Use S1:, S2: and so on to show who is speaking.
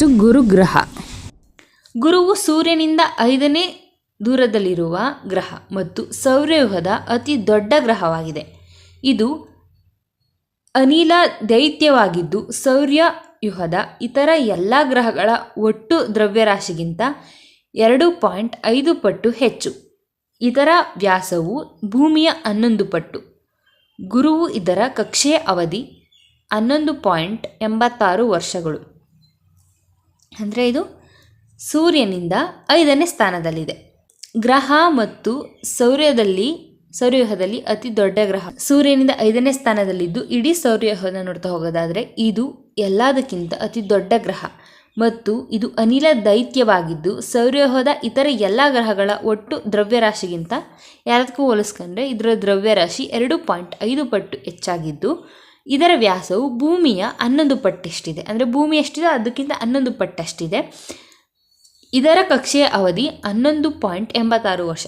S1: ಇದು ಗುರುಗ್ರಹ. ಗುರುವು ಸೂರ್ಯನಿಂದ ಐದನೇ ದೂರದಲ್ಲಿರುವ ಗ್ರಹ ಮತ್ತು ಸೌರವ್ಯೂಹದ ಅತಿ ದೊಡ್ಡ ಗ್ರಹವಾಗಿದೆ. ಇದು ಅನಿಲ ದೈತ್ಯವಾಗಿದ್ದು ಸೌರವ್ಯೂಹದ ಇತರ ಎಲ್ಲ ಗ್ರಹಗಳ ಒಟ್ಟು ದ್ರವ್ಯರಾಶಿಗಿಂತ ಎರಡು ಪಾಯಿಂಟ್ ಐದು ಪಟ್ಟು ಹೆಚ್ಚು. ಇದರ ವ್ಯಾಸವು ಭೂಮಿಯ ಹನ್ನೊಂದು ಪಟ್ಟು. ಗುರುವು ಇದರ ಕಕ್ಷೆಯ ಅವಧಿ ಹನ್ನೊಂದು ಪಾಯಿಂಟ್ ಎಂಬತ್ತಾರು ವರ್ಷಗಳು. ಅಂದರೆ ಇದು ಸೂರ್ಯನಿಂದ ಐದನೇ ಸ್ಥಾನದಲ್ಲಿದೆ. ಗ್ರಹ ಮತ್ತು ಸೌರ್ಯದಲ್ಲಿ ಸೌರವ್ಯೂಹದಲ್ಲಿ ಅತಿ ದೊಡ್ಡ ಗ್ರಹ. ಸೂರ್ಯನಿಂದ ಐದನೇ ಸ್ಥಾನದಲ್ಲಿದ್ದು ಇಡೀ ಸೌರವ್ಯೂಹನ ನೋಡ್ತಾ ಹೋಗೋದಾದರೆ ಇದು ಎಲ್ಲದಕ್ಕಿಂತ ಅತಿ ದೊಡ್ಡ ಗ್ರಹ. ಮತ್ತು ಇದು ಅನಿಲ ದೈತ್ಯವಾಗಿದ್ದು ಸೌರ್ಯೋಹದ ಇತರ ಎಲ್ಲ ಗ್ರಹಗಳ ಒಟ್ಟು ದ್ರವ್ಯರಾಶಿಗಿಂತ, ಯಾರದಕ್ಕೂ ಹೋಲಿಸ್ಕೊಂಡ್ರೆ ಇದರ ದ್ರವ್ಯರಾಶಿ ಎರಡು ಪಾಯಿಂಟ್ ಐದು ಪಟ್ಟು ಹೆಚ್ಚಾಗಿದ್ದು ಇದರ ವ್ಯಾಸವು ಭೂಮಿಯ ಹನ್ನೊಂದು ಪಟ್ಟಷ್ಟಿದೆ. ಅಂದರೆ ಭೂಮಿ ಎಷ್ಟಿದೆ? ಅದಕ್ಕಿಂತ ಹನ್ನೊಂದು ಪಟ್ಟಷ್ಟಿದೆ. ಇದರ ಕಕ್ಷೆಯ ಅವಧಿ ಹನ್ನೊಂದು ಪಾಯಿಂಟ್ ಎಂಬತ್ತಾರು ವರ್ಷ.